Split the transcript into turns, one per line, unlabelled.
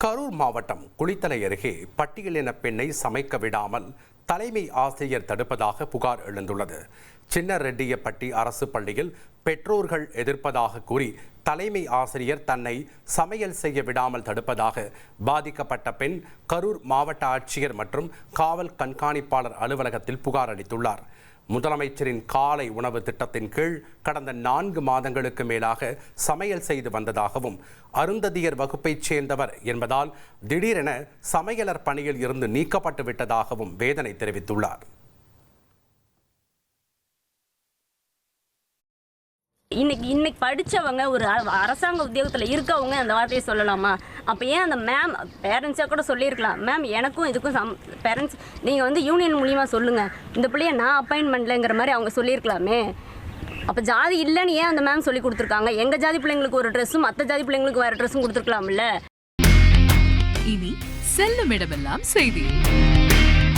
கரூர் மாவட்டம் குளித்தலை அருகே பட்டியலின பெண்ணை சமைக்க விடாமல் தலைமை ஆசிரியர் தடுப்பதாக புகார் எழுந்துள்ளது. சின்ன ரெட்டியப்பட்டி அரசு பள்ளியில் பெற்றோர்கள் எதிர்ப்பதாக கூறி தலைமை ஆசிரியர் தன்னை சமையல் செய்ய விடாமல் தடுப்பதாக பாதிக்கப்பட்ட பெண் கரூர் மாவட்ட ஆட்சியர் மற்றும் காவல் கண்காணிப்பாளர் அலுவலகத்தில் புகார் அளித்துள்ளார். முதலமைச்சரின் காலை உணவு திட்டத்தின் கீழ் கடந்த நான்கு மாதங்களுக்கு மேலாக சமையல் செய்து வந்ததாகவும் அருந்ததியர் வகுப்பைச் சேர்ந்தவர் என்பதால் திடீரென சமையலர் பணியில் இருந்து நீக்கப்பட்டு விட்டதாகவும் வேதனை தெரிவித்துள்ளார்.
இன்னைக்கு இன்னைக்கு படிச்சவங்க ஒரு அரசாங்க உத்தியோகத்தில் இருக்கவங்க அந்த வார்த்தையை சொல்லலாமா? அப்போ ஏன் அந்த மேம் பேரண்ட்ஸாக கூட சொல்லியிருக்கலாம். மேம் எனக்கும் இதுக்கும் சம் பேரண்ட்ஸ் நீங்கள் வந்து யூனியன் மூலியமாக சொல்லுங்கள் இந்த பிள்ளைய நான் அப்பாயின் பண்ணலங்கிற மாதிரி அவங்க சொல்லியிருக்கலாமே. அப்போ ஜாதி இல்லைன்னு ஏன் அந்த மேம் சொல்லி கொடுத்துருக்காங்க? எங்கள் ஜாதி பிள்ளைங்களுக்கு ஒரு ட்ரெஸ்ஸும் மற்ற ஜாதி பிள்ளைங்களுக்கு வேறு ட்ரெஸ்ஸும் கொடுத்துருக்கலாம்ல?
இனி செல்லும் இடமெல்லாம் செய்தி.